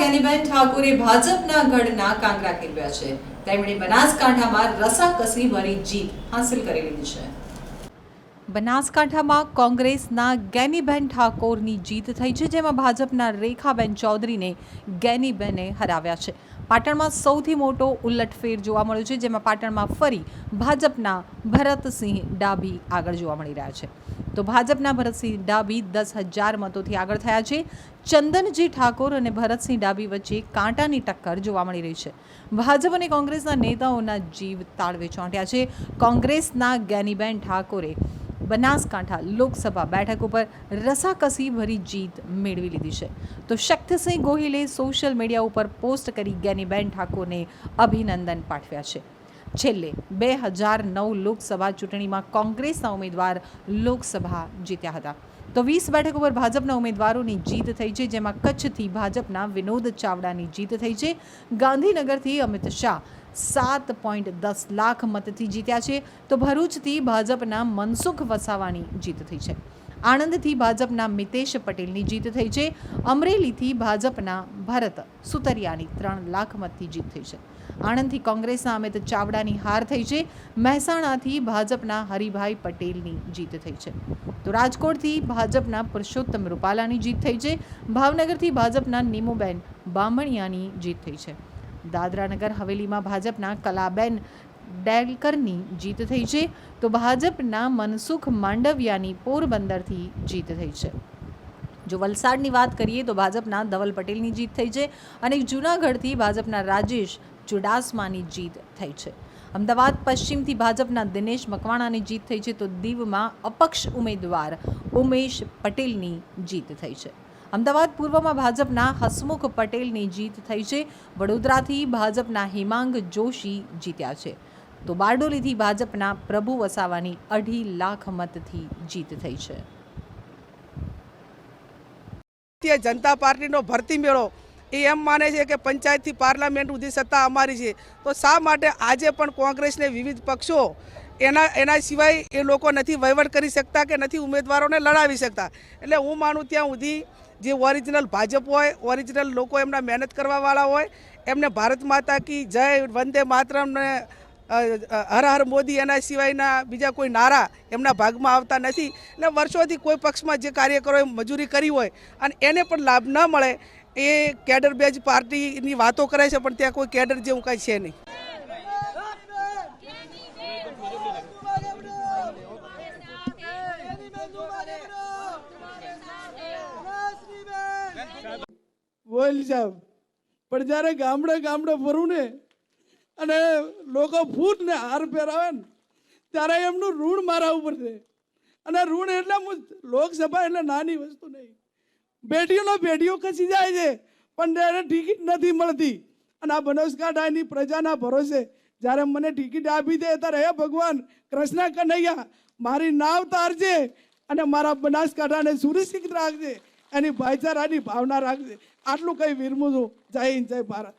ગેનીબેન ઠાકોરે ભાજપના ગઢના કાંકરા કેળવ્યા છે. તેમણે બનાસકાંઠામાં રસાકસી ભરી જીત હાંસલ કરી લીધી છે. બનાસકાંઠામાં કોંગ્રેસના ગેનીબેન ઠાકોરની જીત થઈ છે, જેમાં ભાજપના રેખાબેન ચૌધરીને ગેનીબેને હરાવ્યા છે. પાટણમાં સૌથી મોટો ઉલટફેર જોવા મળ્યો છે, જેમાં પાટણમાં ફરી ભાજપના ભરતસિંહ ડાભી આગળ જોવા મળી રહ્યા છે. તો ભાજપના ભરતસિંહ ડાબી દસ હજાર મતોથી આગળ થયા છે. ચંદનજી ઠાકોર અને ભરતસિંહ ડાબી વચ્ચે કાંટાની ટક્કર જોવા મળી રહી છે. ભાજપ અને કોંગ્રેસના નેતાઓના જીવ તાળવે ચોંટ્યા છે. કોંગ્રેસના ગેનીબેન ઠાકોરે બનાસકાંઠા લોકસભા બેઠક ઉપર રસાકસી ભરી જીત મેળવી લીધી છે. તો શક્તિસિંહ ગોહિલે સોશિયલ મીડિયા ઉપર પોસ્ટ કરી ગેનીબેન ઠાકોરને અભિનંદન પાઠવ્યા છે. છેલ્લે બે હજાર નવ લોકસભા ચૂંટણીમાં કોંગ્રેસના ઉમેદવાર લોકસભા જીત્યા હતા. તો વીસ બેઠક ઉપર ભાજપના ઉમેદવારોની જીત થઈ છે, જેમાં કચ્છથી ભાજપના વિનોદ ચાવડાની જીત થઈ છે. ગાંધીનગરથી અમિત શાહ સાત પોઈન્ટ દસ લાખ મતથી જીત્યા છે. તો ભરૂચથી ભાજપના મનસુખ વસાવાની જીત થઈ છે. આણંદથી ભાજપના મિતેશ પટેલની જીત થઈ છે. અમરેલીથી ભાજપના ભરત સુતરિયાની ત્રણ લાખ મતથી જીત થઈ છે. આણંદથી કોંગ્રેસના અમિત ચાવડાની હાર થઈ છે. મહેસાણાથી ભાજપના હરિભાઈ પટેલની જીત થઈ છે. તો રાજકોટથી ભાજપના પુરુષોત્તમ રૂપાલાની જીત થઈ છે. ભાવનગરથી ભાજપના નીમુબેન બામણિયાની જીત થઈ છે. દાદરાનગર હવેલીમાં ભાજપના કલાબેન ડેલકરની જીત થઈ છે, તો ભાજપના મનસુખ માંડવિયાની પોરબંદરથી જીત થઈ છે. જો વલસાડની વાત કરીએ તો ભાજપના ધવલ પટેલની જીત થઈ છે અને જૂનાગઢથી ભાજપના રાજેશ ચુડાસમાની જીત થઈ છે. અમદાવાદ પશ્ચિમથી ભાજપના દિનેશ મકવાણાની જીત થઈ છે, તો દીવમાં અપક્ષ ઉમેદવાર ઉમેશ પટેલની જીત થઈ છે. અમદાવાદ પૂર્વમાં ભાજપના હસમુખ પટેલની જીત થઈ છે, વડોદરાથી ભાજપના હિમાંગ જોશી જીત્યા છે. તો બારડોલીથી ભાજપના પ્રભુ વસાવાની અઢી લાખ મતથી જીત થઈ છે. ભારતીય જનતા પાર્ટીનો ભરતી મેળો એ એમ માને છે કે પંચાયતથી પાર્લામેન્ટ સુધી સત્તા અમારી છે. તો શા માટે આજે પણ કોંગ્રેસને વિવિધ પક્ષો એના એના સિવાય એ લોકો નથી વહીવટ કરી શકતા કે નથી ઉમેદવારોને લડાવી શકતા? એટલે હું માનું ત્યાં સુધી જે ઓરિજિનલ ભાજપ હોય, ઓરિજિનલ લોકો એમના મહેનત કરવાવાળા હોય, એમને ભારત માતા કી જય વંદે માતરમને હર હર મોદી એના સિવાયના બીજા કોઈ નારા એમના ભાગમાં આવતા નથી એટલે વર્ષોથી કોઈ પક્ષમાં જે કાર્યકરોએ મજૂરી કરી હોય અને એને પણ લાભ ન મળે એ કેડર બેજ પાર્ટીની વાતો કરે છે, પણ ત્યાં કોઈ કેડર જેવું કાંઈ છે નહીં. બોલ પણ જ્યારે ગામડે ગામડે ફરું ને અને લોકો ફૂટને હાર પહેરાવે ને, ત્યારે એમનું ઋણ મારા ઉપર છે. અને ઋણ એટલે લોકસભા એટલે નાની વસ્તુ નહીં. બેટીઓનો બેટીઓ ખસી જાય છે, પણ એને ટિકિટ નથી મળતી. અને આ બનાસકાંઠાની પ્રજાના ભરોસે જ્યારે મને ટિકિટ આપી દે ત્યારે હે ભગવાન, કૃષ્ણ કનૈયા, મારી નાવ તારજે અને મારા બનાસકાંઠાને સુરક્ષિત રાખજે, એની ભાઈચારાની ભાવના રાખજે. આટલું કંઈ વિરમું છું. જય હિન્દ, જય ભારત.